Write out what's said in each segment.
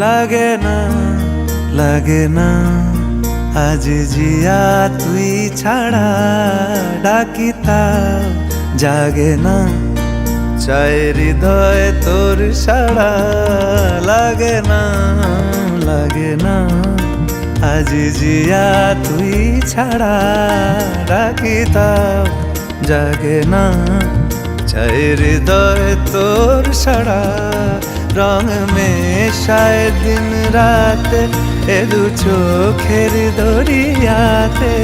লাগে না লাগে না আজ জিয়া তুই ছাড়া ডাকিতা জাগে না চাই হৃদয় তোর সাড়া। লাগে না লাগে না। আজ জিয়া তুই ছাড়া ডাকিতা জাগে না। চাই হৃদয় তোর সাড়া, রং মেশায় দিন রাত এ দু চোখের দরিয়াতে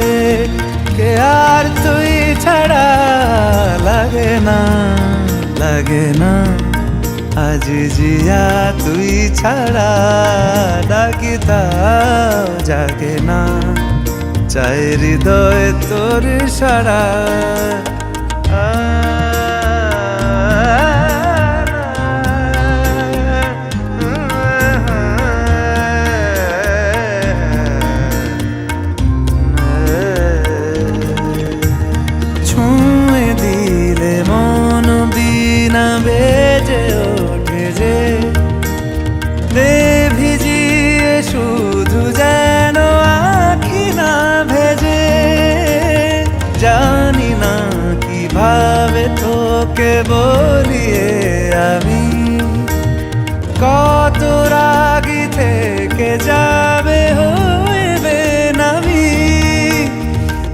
কে আর তুই লাগে না। আজ জিয়া তুই ছাড়া ডাকিতা জাগে না। চাই হৃদয় তোর সারা। তোকে বলিয়ে আমি কত রাগি থেকে যাবে হইবে নামি।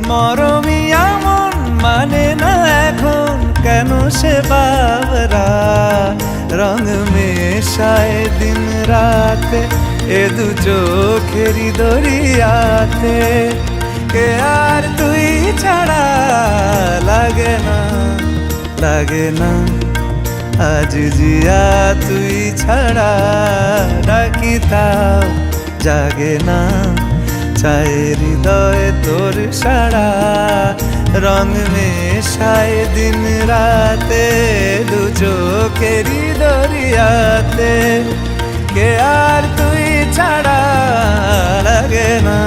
মরমি আমন মানে না এখন, কেন সে বাবরা? রং মেশায় দিন রাতে, এ দু চোখেরই দরিয়াতে। কে আর তুই ছাড়া লাগে না। লাগে না। আজ জিয়া তুই ছাড়া ডাকিতাও জাগে না। চাই হৃদয় তোর সারা রং মেশায় দিন রাতে দু চোখেরই দরিয়াতে। কে আর তুই ছাড়া? লাগে না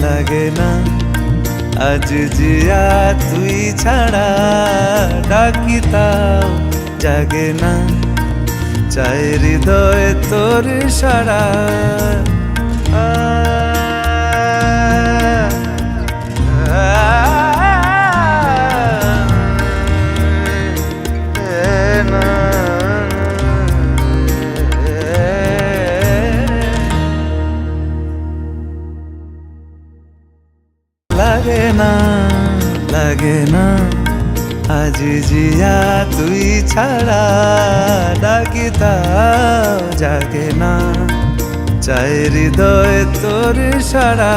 লাগে না। আজ জিয়া তুই ছাড়া ডাকিতাও জাগে না। চাই হৃদয় তোর সারা না লাগে না। আজ জিয়া তুই ছাড়া ডাকিতা জাগে না। চাই হৃদয় তোর সারা।